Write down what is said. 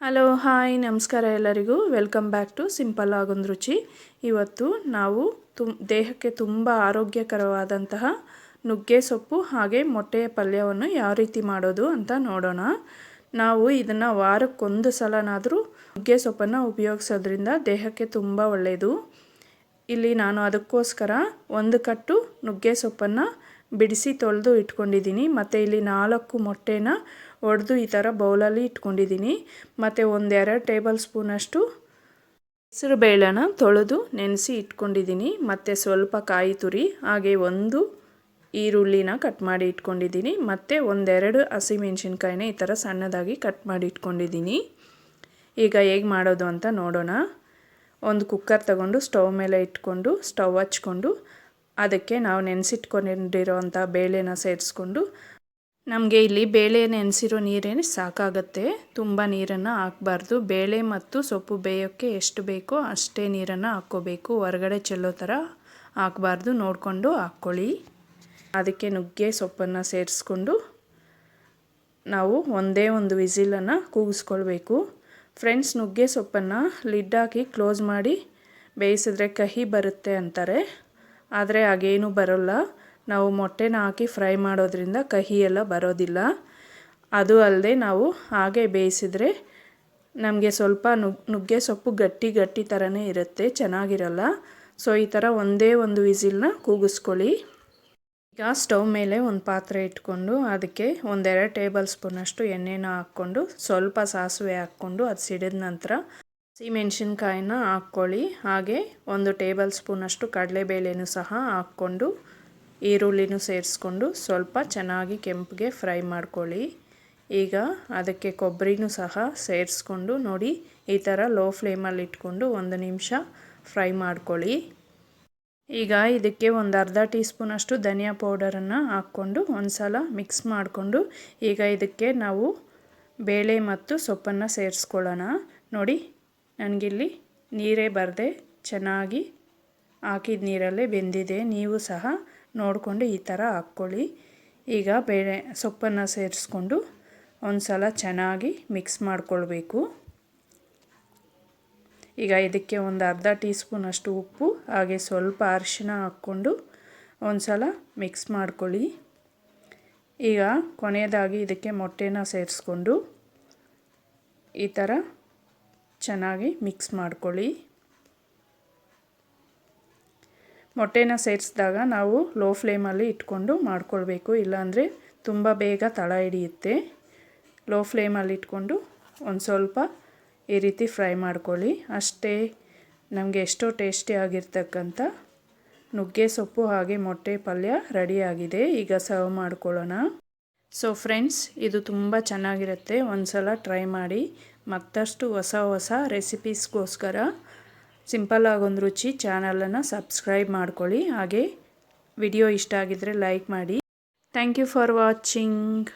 Hello, hi, ನಮಸ್ಕಾರ ಎಲ್ಲರಿಗೂ. Welcome back to simple ಆಗೊಂದು ರುಚಿ. ಇವತ್ತು ನಾವು ತುಮ್, ದೇಹಕ್ಕೆ ತುಂಬ ಆರೋಗ್ಯಕರವಾದಂತಹ ನುಗ್ಗೆ ಸೊಪ್ಪು ಹಾಗೆ ಮೊಟ್ಟೆಯ ಪಲ್ಯವನ್ನು ಯಾವ ರೀತಿ ಮಾಡೋದು ಅಂತ ನೋಡೋಣ. ನಾವು ಇದನ್ನು ವಾರಕ್ಕೊಂದು ಸಲನಾದರೂ ನುಗ್ಗೆ ಸೊಪ್ಪನ್ನು ಉಪಯೋಗಿಸೋದ್ರಿಂದ ದೇಹಕ್ಕೆ ತುಂಬ ಒಳ್ಳೆಯದು ಇಲ್ಲಿ ನಾನು ಅದಕ್ಕೋಸ್ಕರ ಒಂದು ಕಟ್ಟು ನುಗ್ಗೆ ಸೊಪ್ಪನ್ನು ಬಿಡಿಸಿ ತೊಳೆದು ಇಟ್ಕೊಂಡಿದ್ದೀನಿ. ಮತ್ತು ಇಲ್ಲಿ ನಾಲ್ಕು ಮೊಟ್ಟೆನ ಒಡೆದು ಈ ಥರ ಬೌಲಲ್ಲಿ ಇಟ್ಕೊಂಡಿದ್ದೀನಿ. ಮತ್ತು ಒಂದೆರಡು ಟೇಬಲ್ ಸ್ಪೂನಷ್ಟು ಹೆಸರು ಬೇಳೆನ ತೊಳೆದು ನೆನೆಸಿ ಇಟ್ಕೊಂಡಿದ್ದೀನಿ. ಮತ್ತು ಸ್ವಲ್ಪ ಕಾಯಿ ತುರಿ, ಹಾಗೆ ಒಂದು ಈರುಳ್ಳಿನ ಕಟ್ ಮಾಡಿ ಇಟ್ಕೊಂಡಿದ್ದೀನಿ. ಮತ್ತು ಒಂದೆರಡು ಹಸಿಮೆಣ್ಸಿನ್ಕಾಯಿನ ಈ ಥರ ಸಣ್ಣದಾಗಿ ಕಟ್ ಮಾಡಿ ಇಟ್ಕೊಂಡಿದ್ದೀನಿ. ಈಗ ಹೇಗೆ ಮಾಡೋದು ಅಂತ ನೋಡೋಣ. ಒಂದು ಕುಕ್ಕರ್ ತಗೊಂಡು ಸ್ಟವ್ ಮೇಲೆ ಇಟ್ಕೊಂಡು, ಸ್ಟವ್ ಹಚ್ಕೊಂಡು ಅದಕ್ಕೆ ನಾವು ನೆನೆಸಿಟ್ಕೊಂಡಿರೋವಂಥ ಬೇಳೆನ ಸೇರಿಸ್ಕೊಂಡು ನಮಗೆ ಇಲ್ಲಿ ಬೇಳೆ ನೆನೆಸಿರೋ ನೀರೇನು ಸಾಕಾಗತ್ತೆ. ತುಂಬ ನೀರನ್ನು ಹಾಕ್ಬಾರ್ದು. ಬೇಳೆ ಮತ್ತು ಸೊಪ್ಪು ಬೇಯೋಕ್ಕೆ ಎಷ್ಟು ಬೇಕೋ ಅಷ್ಟೇ ನೀರನ್ನು ಹಾಕ್ಕೋಬೇಕು. ಹೊರಗಡೆ ಚೆಲ್ಲೋ ಥರ ಹಾಕಬಾರ್ದು. ನೋಡಿಕೊಂಡು ಹಾಕ್ಕೊಳ್ಳಿ. ಅದಕ್ಕೆ ನುಗ್ಗೆ, ಸೊಪ್ಪನ್ನು ಸೇರಿಸ್ಕೊಂಡು ನಾವು ಒಂದೇ ಒಂದು ವಿಸಿಲನ್ನು ಕೂಗಿಸ್ಕೊಳ್ಬೇಕು. ಫ್ರೆಂಡ್ಸ್, ನುಗ್ಗೆ, ಸೊಪ್ಪನ್ನು ಲಿಡ್ ಹಾಕಿ ಕ್ಲೋಸ್ ಮಾಡಿ ಬೇಯಿಸಿದ್ರೆ ಕಹಿ ಬರುತ್ತೆ ಅಂತಾರೆ. ಆದರೆ ಹಾಗೇನೂ ಬರೋಲ್ಲ. ನಾವು ಮೊಟ್ಟೆನ ಹಾಕಿ ಫ್ರೈ ಮಾಡೋದ್ರಿಂದ ಕಹಿ ಎಲ್ಲ ಬರೋದಿಲ್ಲ. ಅದು ಅಲ್ಲದೆ ನಾವು ಹಾಗೆ ಬೇಯಿಸಿದರೆ ನಮಗೆ ಸ್ವಲ್ಪ ನುಗ್, ನುಗ್ಗೆ ಸೊಪ್ಪು ಗಟ್ಟಿ ಗಟ್ಟಿ ಥರನೇ ಇರುತ್ತೆ, ಚೆನ್ನಾಗಿರಲ್ಲ. ಸೊ, ಈ ಥರ ಒಂದೇ ಒಂದು ವಿಸಿಲ್ನ ಕೂಗಿಸ್ಕೊಳ್ಳಿ. ಈಗ ಸ್ಟವ್ ಮೇಲೆ ಒಂದು ಪಾತ್ರೆ ಇಟ್ಕೊಂಡು ಅದಕ್ಕೆ ಒಂದೆರಡು ಟೇಬಲ್ ಸ್ಪೂನಷ್ಟು ಎಣ್ಣೆನ ಹಾಕ್ಕೊಂಡು ಸ್ವಲ್ಪ ಸಾಸಿವೆ ಹಾಕ್ಕೊಂಡು ಅದು ಸಿಡಿದ ನಂತರ ಮೆಣಸಿನ್ಕಾಯಿನ ಹಾಕ್ಕೊಳ್ಳಿ. ಹಾಗೆ ಒಂದು ಟೇಬಲ್ ಸ್ಪೂನಷ್ಟು ಕಡಲೆಬೇಳೆನೂ ಸಹ ಹಾಕ್ಕೊಂಡು, ಈರುಳ್ಳಿನೂ ಸೇರಿಸ್ಕೊಂಡು ಸ್ವಲ್ಪ ಚೆನ್ನಾಗಿ ಕೆಂಪಿಗೆ ಫ್ರೈ ಮಾಡ್ಕೊಳ್ಳಿ. ಈಗ ಅದಕ್ಕೆ ಕೊಬ್ಬರಿನೂ ಸಹ ಸೇರಿಸ್ಕೊಂಡು ನೋಡಿ, ಈ ಥರ ಲೋ ಫ್ಲೇಮಲ್ಲಿ ಇಟ್ಕೊಂಡು ಒಂದು ನಿಮಿಷ ಫ್ರೈ ಮಾಡ್ಕೊಳ್ಳಿ. ಈಗ ಇದಕ್ಕೆ ಒಂದು ಅರ್ಧ ಟೀ ಸ್ಪೂನಷ್ಟು ಧನಿಯಾ ಪೌಡರನ್ನು ಹಾಕ್ಕೊಂಡು ಒಂದು ಸಲ ಮಿಕ್ಸ್ ಮಾಡಿಕೊಂಡು, ಈಗ ಇದಕ್ಕೆ ನಾವು ಬೇಳೆ ಮತ್ತು ಸೊಪ್ಪನ್ನು ಸೇರಿಸ್ಕೊಳ್ಳೋಣ. ನೋಡಿ ನನಗಿಲ್ಲಿ ನೀರೇ ಬರದೆ ಚೆನ್ನಾಗಿ ಹಾಕಿದ ನೀರಲ್ಲೇ ಬೆಂದಿದೆ. ನೀವು ಸಹ ನೋಡಿಕೊಂಡು ಈ ಥರ ಹಾಕ್ಕೊಳ್ಳಿ. ಈಗ ಬೇಳೆ ಸೊಪ್ಪನ್ನು ಸೇರಿಸ್ಕೊಂಡು ಒಂದು ಸಲ ಚೆನ್ನಾಗಿ ಮಿಕ್ಸ್ ಮಾಡಿಕೊಳ್ಬೇಕು. ಈಗ ಇದಕ್ಕೆ ಒಂದು ಅರ್ಧ ಟೀ ಸ್ಪೂನಷ್ಟು ಉಪ್ಪು, ಹಾಗೆ ಸ್ವಲ್ಪ ಅರಿಶಿನ ಹಾಕ್ಕೊಂಡು ಒಂದು ಸಲ ಮಿಕ್ಸ್ ಮಾಡ್ಕೊಳ್ಳಿ. ಈಗ ಕೊನೆಯದಾಗಿ ಇದಕ್ಕೆ ಮೊಟ್ಟೆನ ಸೇರಿಸ್ಕೊಂಡು ಈ ಥರ ಚೆನ್ನಾಗಿ ಮಿಕ್ಸ್ ಮಾಡ್ಕೊಳ್ಳಿ. ಮೊಟ್ಟೆನ ಸೇರಿಸಿದಾಗ ನಾವು ಲೋ ಫ್ಲೇಮಲ್ಲಿ ಇಟ್ಕೊಂಡು ಮಾಡ್ಕೊಳ್ಬೇಕು. ಇಲ್ಲಾಂದರೆ ತುಂಬ ಬೇಗ ತಳ ಹಿಡಿಯುತ್ತೆ. ಲೋ ಫ್ಲೇಮಲ್ಲಿ ಇಟ್ಕೊಂಡು ಒಂದು ಸ್ವಲ್ಪ ಈ ರೀತಿ ಫ್ರೈ ಮಾಡ್ಕೊಳ್ಳಿ. ಅಷ್ಟೇ ನಮಗೆ ಎಷ್ಟೋ ಟೇಸ್ಟಿ ಆಗಿರ್ತಕ್ಕಂಥ ನುಗ್ಗೆ ಸೊಪ್ಪು ಹಾಗೆ ಮೊಟ್ಟೆ ಪಲ್ಯ ರೆಡಿಯಾಗಿದೆ ಈಗ ಸರ್ವ್ ಮಾಡ್ಕೊಳ್ಳೋಣ. ಸೊ ಫ್ರೆಂಡ್ಸ್ ಇದು ತುಂಬ ಚೆನ್ನಾಗಿರುತ್ತೆ. ಒಂದು ಸಲ ಟ್ರೈ ಮಾಡಿ. ಮತ್ತಷ್ಟು ಹೊಸ ಹೊಸ ರೆಸಿಪೀಸ್ಗೋಸ್ಕರ ಸಿಂಪಲ್ ಆಗೊಂದು ರುಚಿ ಚಾನಲನ್ನು ಸಬ್ಸ್ಕ್ರೈಬ್ ಮಾಡ್ಕೊಳ್ಳಿ. ಹಾಗೆ ವಿಡಿಯೋ ಇಷ್ಟ ಆಗಿದ್ದರೆ ಲೈಕ್ ಮಾಡಿ. Thank you for watching